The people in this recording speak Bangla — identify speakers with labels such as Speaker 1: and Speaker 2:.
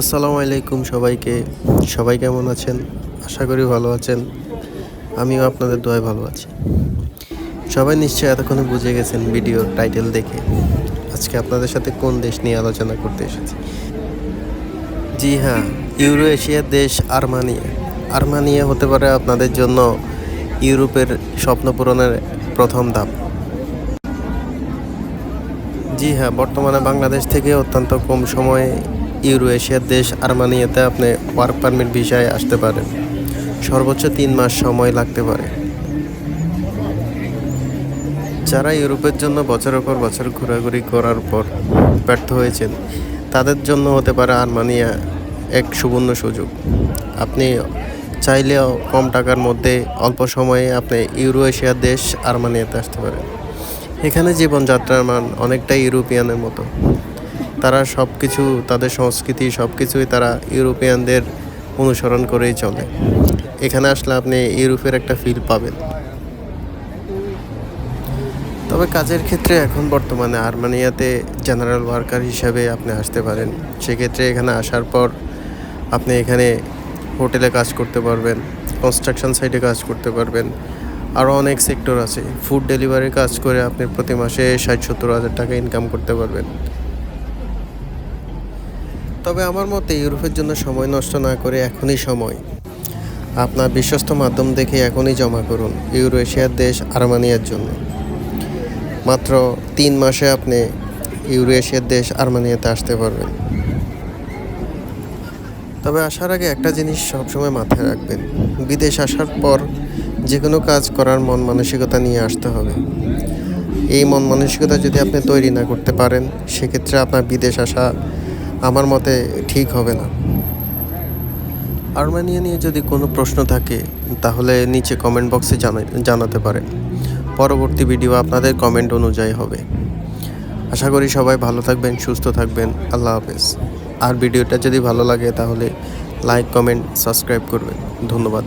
Speaker 1: আসসালামু আলাইকুম সবাইকে। সবাই কেমন আছেন? আশা করি ভালো আছেন। আমিও আপনাদের দোয়ায় ভালো আছি। সবাই নিশ্চয়ই এতক্ষণে বুঝে গেছেন ভিডিওর টাইটেল দেখে। আজকে আপনাদের সাথে কোন দেশ নিয়ে আলোচনা করতে এসেছি? জি হ্যাঁ ইউরো এশিয়ার দেশ আর্মানিয়া। আর্মানিয়া হতে পারে আপনাদের জন্য ইউরোপের স্বপ্ন পূরণের প্রথম ধাপ। জি হ্যাঁ বর্তমানে বাংলাদেশ থেকে অত্যন্ত কম সময়ে ইউরো এশিয়ার দেশ আর্মানিয়াতে আপনি ওয়ার্ক পারমিট ভিসায় আসতে পারেন। সর্বোচ্চ তিন মাস সময় লাগতে পারে। যারা ইউরোপের জন্য বছরের পর বছর ঘোরাঘুরি করার পর ব্যর্থ হয়েছেন, তাদের জন্য হতে পারে আর্মানিয়া এক সুবর্ণ সুযোগ। আপনি চাইলেও কম টাকার মধ্যে অল্প সময়ে আপনি ইউরো এশিয়ার দেশ আর্মানিয়াতে আসতে পারেন। এখানে জীবনযাত্রার মান অনেকটাই ইউরোপিয়ানের মতো। তারা সব কিছু তাদের সংস্কৃতি সব কিছুই তারা ইউরোপিয়ানদের অনুসরণ করেই চলে। এখানে আসলে আপনি ইউরোপের একটা ফিল পাবেন। তবে কাজের ক্ষেত্রে এখন বর্তমানে আর্মানিয়াতে জেনারেল ওয়ার্কার হিসাবে আপনি আসতে পারেন। সেক্ষেত্রে এখানে আসার পর আপনি এখানে হোটেলে কাজ করতে পারবেন কনস্ট্রাকশন সাইটে কাজ করতে পারবেন। আরও অনেক সেক্টর আছে। ফুড ডেলিভারি কাজ করে আপনি প্রতি মাসে ষাট সত্তর হাজার টাকা ইনকাম করতে পারবেন। তবে আমার মতে ইউরোপের জন্য সময় নষ্ট না করে এখনই সময়। আপনার বিশ্বস্ত মাধ্যম দেখে এখনই জমা করুন ইউরো এশিয়ার দেশ আর্মানিয়ার জন্য। মাত্র তিন মাসে আপনি ইউরো এশিয়ার দেশ আর্মানিয়াতে আসতে পারবেন। তবে আসার আগে একটা জিনিস সবসময় মাথায় রাখবেন, বিদেশ আসার পর যে কোনো কাজ করার মন মানসিকতা নিয়ে আসতে হবে। এই মন মানসিকতা যদি আপনি তৈরি না করতে পারেন, সেক্ষেত্রে আপনার বিদেশ আসা আমার মতে ঠিক হবে না। আর্মেনিয়া নিয়ে যদি কোনো প্রশ্ন থাকে, তাহলে নিচে কমেন্ট বক্সে জানাতে পারেন। পরবর্তী ভিডিও আপনাদের কমেন্ট অনুযায়ী হবে। আশা করি সবাই ভালো থাকবেন, সুস্থ থাকবেন। আল্লাহ হাফেজ। আর ভিডিওটা যদি ভালো লাগে, তাহলে লাইক কমেন্ট সাবস্ক্রাইব করবেন। ধন্যবাদ।